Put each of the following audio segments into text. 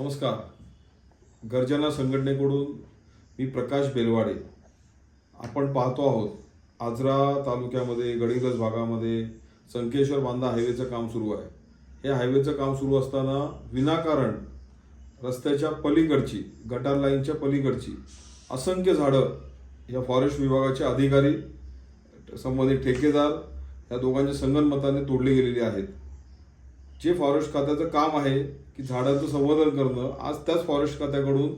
नमस्कार. गर्जना संघटनेकडून मी प्रकाश बेलवाडे. आपण पाहतो आहोत आजरा तालुक्यामध्ये गडिंगज भागामध्ये संकेश्वर बांधा हायवेचं काम सुरू आहे. हे हायवेचं काम सुरू असताना विनाकारण रस्त्याच्या पलीकडची गटार लाईनच्या पलीकडची असंख्य झाडं या फॉरेस्ट विभागाचे अधिकारी संबंधित ठेकेदार या दोघांच्या संगनमताने तोडली गेलेली आहेत. जे फॉरेस्ट खात्याचं काम आहे की झाडांचं संवर्धन करणं आज त्याच फॉरेस्ट खात्याकडून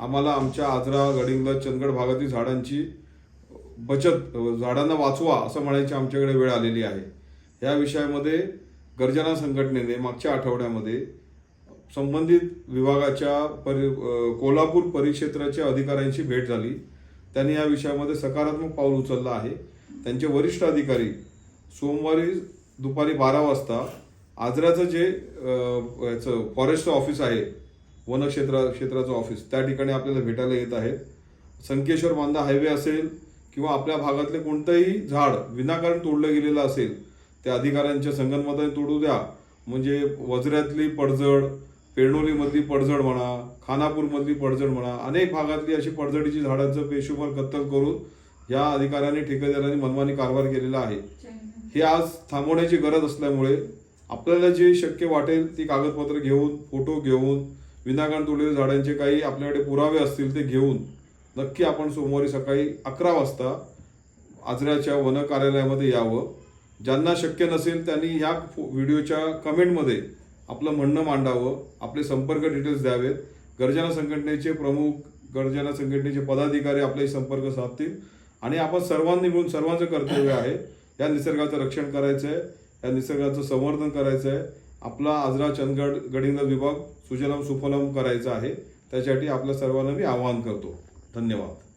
आम्हाला आमच्या आजरा गडिंगला चंदगड भागातील झाडांची बचत झाडांना वाचवा असं म्हणायची आमच्याकडे वेळ आलेली आहे. या विषयामध्ये गर्जना संघटनेने मागच्या आठवड्यामध्ये संबंधित विभागाच्या परि कोल्हापूर परिक्षेत्राच्या अधिकाऱ्यांशी भेट झाली. त्यांनी या विषयामध्ये सकारात्मक पाऊल उचललं आहे. त्यांचे वरिष्ठ अधिकारी सोमवारी दुपारी बारा वाजता आजऱ्याचं जे याचं फॉरेस्ट ऑफिस आहे वनक्षेत्र क्षेत्राचं ऑफिस त्या ठिकाणी आपल्याला भेटायला येत आहेत संकेश्वर बांधा हायवे असेल किंवा आपल्या भागातले कोणतंही झाड विनाकारण तोडलं गेलेलं असेल त्या अधिकाऱ्यांच्या संगनमताने तोडू द्या. म्हणजे वजऱ्यातली पडझड पेरडोलीमधली पडझड म्हणा खानापूरमधली पडझड म्हणा अनेक भागातली अशी पडझडीची झाडांचं बेशुमार कत्तल करून या अधिकाऱ्यांनी ठेकेदारांनी मनमानी कारभार केलेला आहे. हे आज थांबवण्याची गरज असल्यामुळे आपल्याला जे शक्य वाटेल ती कागदपत्र घेऊन फोटो घेऊन विनाकारण तोडलेल्या झाडांचे काही आपल्याकडे पुरावे असतील ते घेऊन नक्की आपण सोमवारी सकाळी अकरा वाजता आजऱ्याच्या वन कार्यालयामध्ये यावं. ज्यांना शक्य नसेल त्यांनी ह्या व्हिडिओच्या कमेंटमध्ये आपलं म्हणणं मांडावं आपले संपर्क डिटेल्स द्यावेत. गर्जना संघटनेचे प्रमुख गर्जना संघटनेचे पदाधिकारी आपल्याशी संपर्क साधतील. आणि आपण सर्वांनी मिळून सर्वांचं कर्तव्य आहे या निसर्गाचं रक्षण करायचं आहे या निसर्गाचं संवर्धन करायचं आहे आपला आजरा चंदगड गडिंगला विभाग सुजलम सुफलम करायचा आहे. त्यासाठी आपल्या सर्वांना मी आवाहन करतो. धन्यवाद.